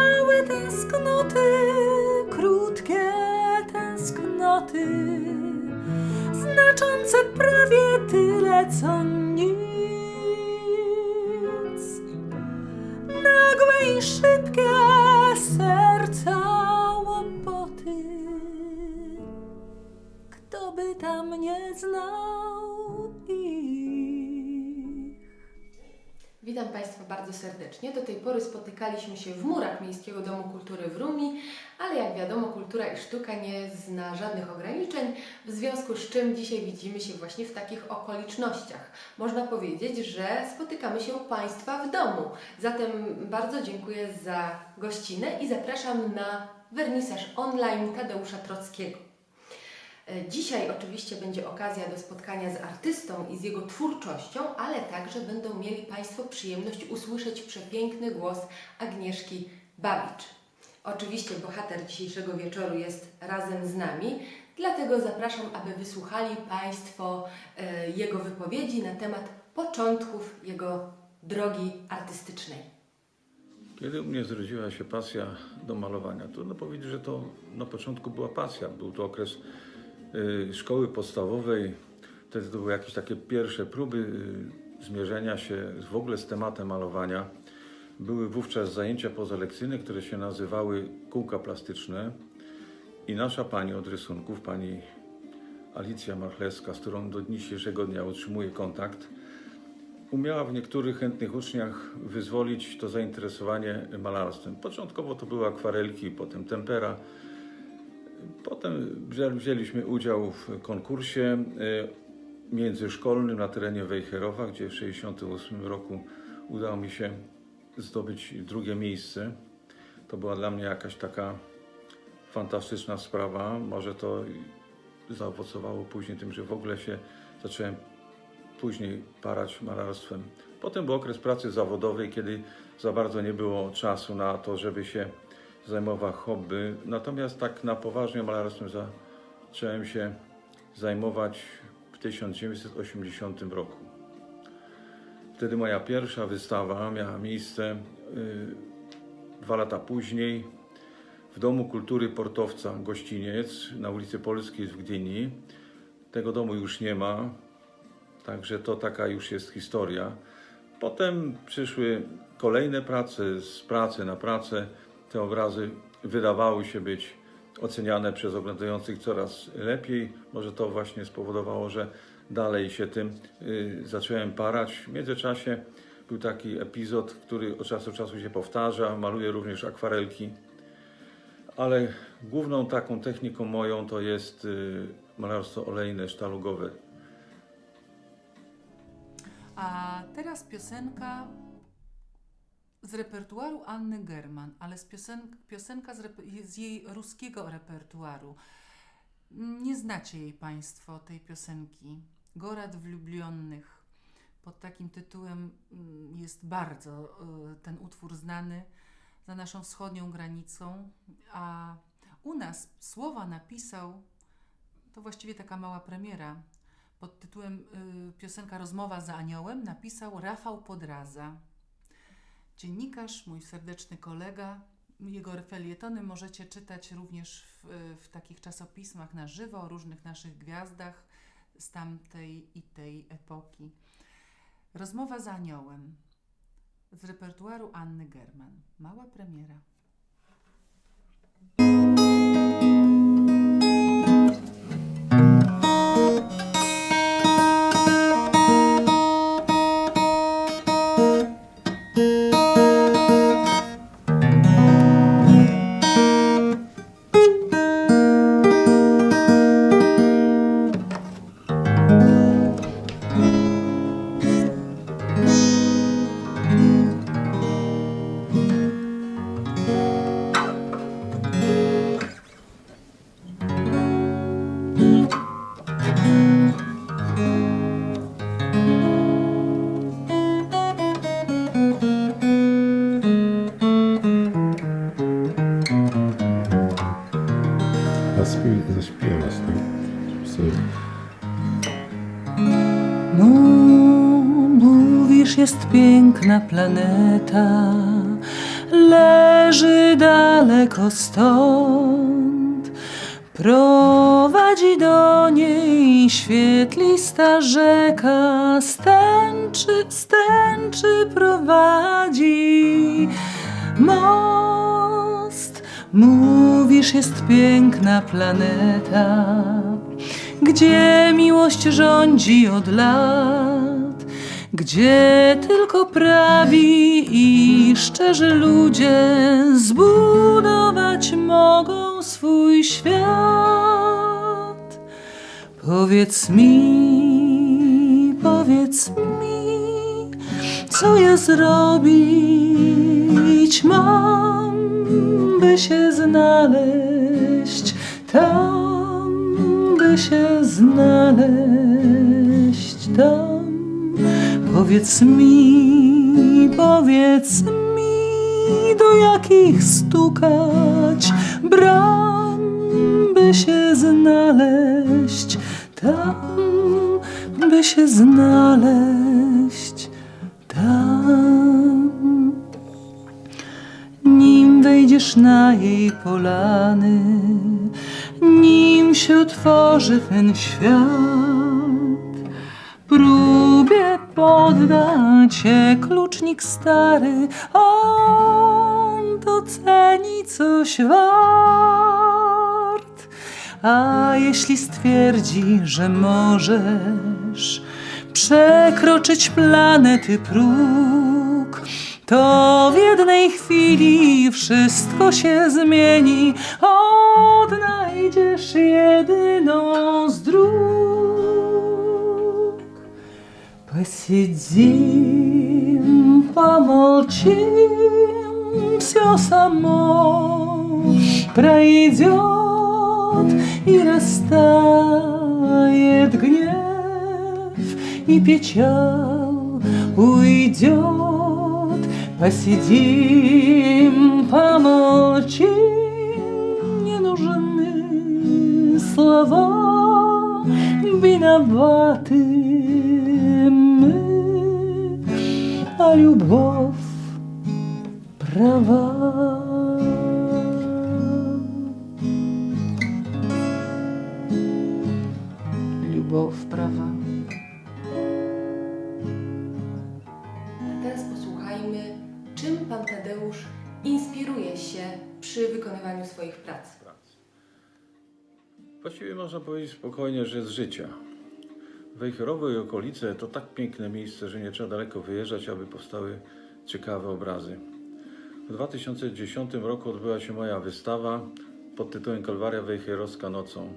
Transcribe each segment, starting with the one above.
Małe tęsknoty, krótkie tęsknoty, znaczące prawie tyle co nic. Nagłe i szybkie serca łopoty. Kto by tam nie znał Witam Państwa bardzo serdecznie. Do tej pory spotykaliśmy się w murach Miejskiego Domu Kultury w Rumi, ale jak wiadomo, kultura i sztuka nie zna żadnych ograniczeń, w związku z czym dzisiaj widzimy się właśnie w takich okolicznościach. Można powiedzieć, że spotykamy się u Państwa w domu. Zatem bardzo dziękuję za gościnę i zapraszam na wernisaż online Tadeusza Trockiego. E, Dzisiaj oczywiście będzie okazja do spotkania z artystą i z jego twórczością, ale także będą mieli Państwo przyjemność usłyszeć przepiękny głos Agnieszki Babicz. Oczywiście bohater dzisiejszego wieczoru jest razem z nami, dlatego zapraszam, aby wysłuchali Państwo e, jego wypowiedzi na temat początków jego drogi artystycznej. Kiedy u mnie zrodziła się pasja do malowania, trudno powiedzieć, że to na początku była pasja. Był to okres szkoły podstawowej. To były jakieś takie pierwsze próby y, zmierzenia się w ogóle z tematem malowania. Były wówczas zajęcia pozalekcyjne, które się nazywały kółka plastyczne. I nasza pani od rysunków, pani Alicja Marchlewska, z którą do dzisiejszego dnia utrzymuję kontakt, umiała w niektórych chętnych uczniach wyzwolić to zainteresowanie malarstwem. Początkowo to były akwarelki, potem tempera. Potem wzię- wzięliśmy udział w konkursie e, międzyszkolnym na terenie Wejherowa, gdzie w 1968 roku udało mi się zdobyć drugie miejsce. To była dla mnie jakaś taka fantastyczna sprawa. Może to zaowocowało później tym, że w ogóle się zacząłem później parać malarstwem. Potem był okres pracy zawodowej, kiedy za bardzo nie było czasu na to, żeby się zajmować hobby. Natomiast tak na poważnie malarstwem zacząłem się zajmować w 1980 roku. Wtedy moja pierwsza wystawa miała miejsce y, dwa lata później w Domu Kultury Portowca Gościniec na ulicy Polskiej w Gdyni. Tego domu już nie ma, Także to taka już jest historia. Potem przyszły kolejne prace, z pracy na pracę. Te obrazy wydawały się być oceniane przez oglądających coraz lepiej. Może to właśnie spowodowało, że dalej się tym y, zacząłem parać. W międzyczasie był taki epizod, który od czasu do czasu się powtarza. Maluję również akwarelki. Ale główną taką techniką moją to jest y, malarstwo olejne, sztalugowe. A teraz piosenka z repertuaru Anny German, ale z piosen, piosenka z, z jej ruskiego repertuaru. Nie znacie jej Państwo, tej piosenki. Gorad Wlubionych. Pod takim tytułem mm, jest bardzo y, ten utwór znany za naszą wschodnią granicą, a u nas słowa napisał, to właściwie taka mała premiera, pod tytułem y, piosenka Rozmowa z aniołem napisał Rafał Podraza. Dziennikarz, mój serdeczny kolega. Jego felietony możecie czytać również w, w takich czasopismach na żywo o różnych naszych gwiazdach z tamtej i tej epoki. Rozmowa z aniołem z repertuaru Anny German. Mała premiera. Piękna planeta, leży daleko stąd. Prowadzi do niej świetlista rzeka, stęczy, stęczy prowadzi most. Mówisz, jest piękna planeta, gdzie miłość rządzi od lat, gdzie tylko prawi i szczerzy ludzie zbudować mogą swój świat. Powiedz mi, powiedz mi, co ja zrobić mam, by się znaleźć tam, by się znaleźć tam. Powiedz mi, powiedz mi, do jakich stukać bram, by się znaleźć tam, by się znaleźć tam. Nim wejdziesz na jej polany, nim się otworzy ten świat, podda cię klucznik stary, on doceni coś wart. A jeśli stwierdzi, że możesz przekroczyć planety próg, to w jednej chwili wszystko się zmieni. Odnajdziesz jedyną Посидим, помолчим, все само пройдет и растает гнев, и печаль уйдет. Посидим, помолчим, не нужны слова, виноваты мы, а любовь права. Любовь права. A teraz posłuchajmy, czym pan Tadeusz inspiruje się przy wykonywaniu swoich prac. Właściwie można powiedzieć spokojnie, że z życia. Wejherowo i okolice to tak piękne miejsce, że nie trzeba daleko wyjeżdżać, aby powstały ciekawe obrazy. W 2010 roku odbyła się moja wystawa pod tytułem Kalwaria Wejherowska nocą.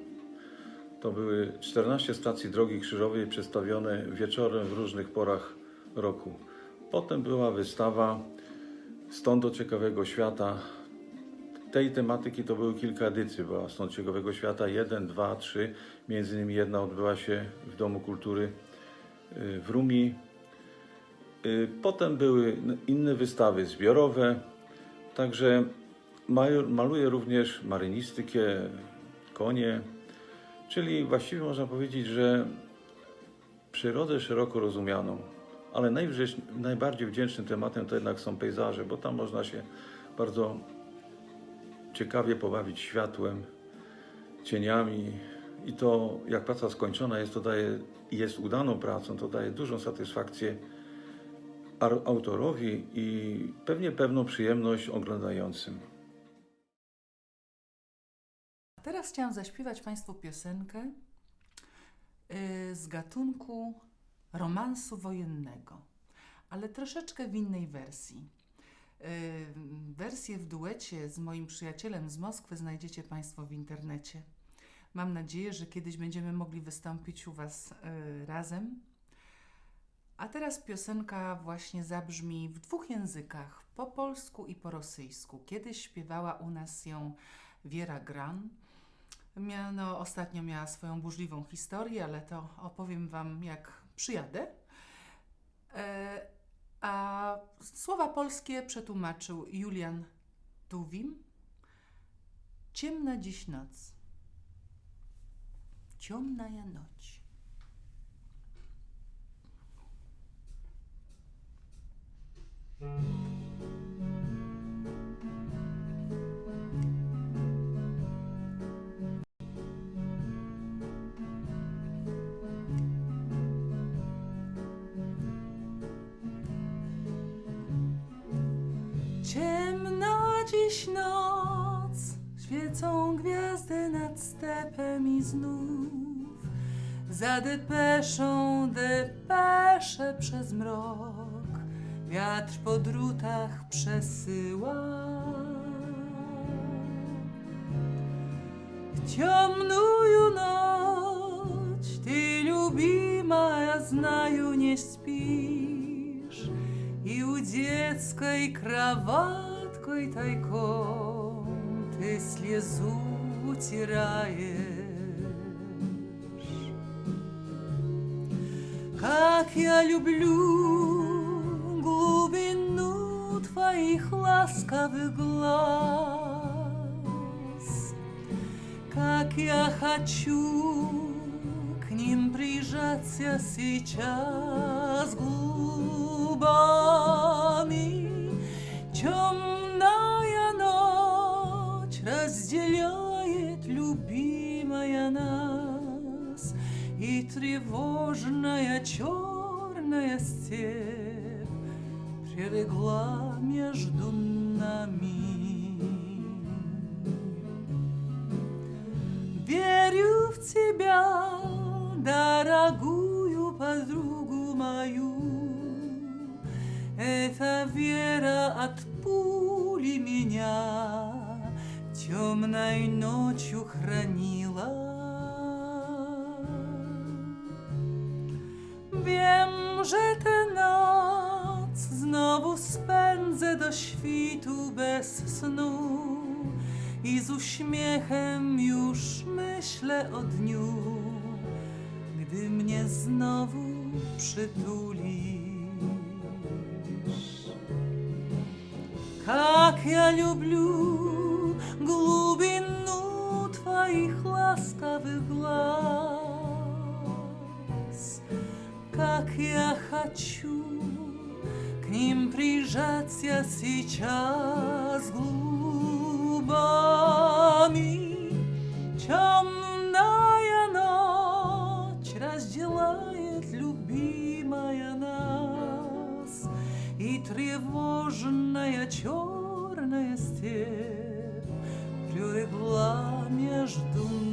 To były 14 stacji drogi krzyżowej przedstawione wieczorem w różnych porach roku. Potem była wystawa Stąd do ciekawego świata. Tej tematyki to były kilka edycji, była Stąd ciekawego świata 1, 2, 3. Między innymi jedna odbyła się w Domu Kultury y, w Rumi. Y, Potem były n- inne wystawy zbiorowe, także maluję również marynistykę, konie, czyli właściwie można powiedzieć, że przyrodę szeroko rozumianą, ale najbardziej wdzięcznym tematem to jednak są pejzaże, bo tam można się bardzo ciekawie pobawić światłem, cieniami i to jak praca skończona jest, to daje, jest udaną pracą, to daje dużą satysfakcję autorowi i pewnie pewną przyjemność oglądającym. Teraz chciałam zaśpiewać Państwu piosenkę y, z gatunku romansu wojennego, ale troszeczkę w innej wersji. Wersję w duecie z moim przyjacielem z Moskwy znajdziecie Państwo w internecie. Mam nadzieję, że kiedyś będziemy mogli wystąpić u Was y, razem. A teraz piosenka właśnie zabrzmi w dwóch językach, po polsku i po rosyjsku. Kiedyś śpiewała u nas ją Wiera Gran. Miano, ostatnio miała swoją burzliwą historię, ale to opowiem Wam, jak przyjadę. E, a słowa polskie przetłumaczył Julian Tuwim. Ciemna dziś noc. Ciemna ja noć. Ciemna dziś noc, świecą gwiazdy nad stepem i znów za depeszą depesze przez mrok, wiatr po drutach przesyła. W ciemnuju noc, ty lubima, ja znaju nie śpisz. И у детской кроваткой тайком ты слезу утираешь. Как я люблю глубину твоих ласковых глаз, Как я хочу ним прижаться сейчас губами. Темная ночь разделяет любимая нас, И тревожная черная степь прилегла между нами. Верю в тебя, дорогую подругу мою. Эта вера от пули меня темной ночью хранила. Wiem, że tę noc znowu spędzę do świtu bez snu i z uśmiechem już myślę o dniu, gdy mnie znowu przytulisz. Как я люблю глубину твоих ласковых глаз, как я хочу к ним прижаться сейчас губами. Темная тревожная черная степь прилегла между нами.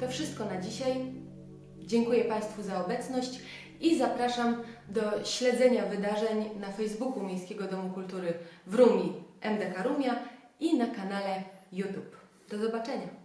To wszystko na dzisiaj. Dziękuję Państwu za obecność i zapraszam do śledzenia wydarzeń na Facebooku Miejskiego Domu Kultury w Rumi MDK Rumia i na kanale YouTube. Do zobaczenia.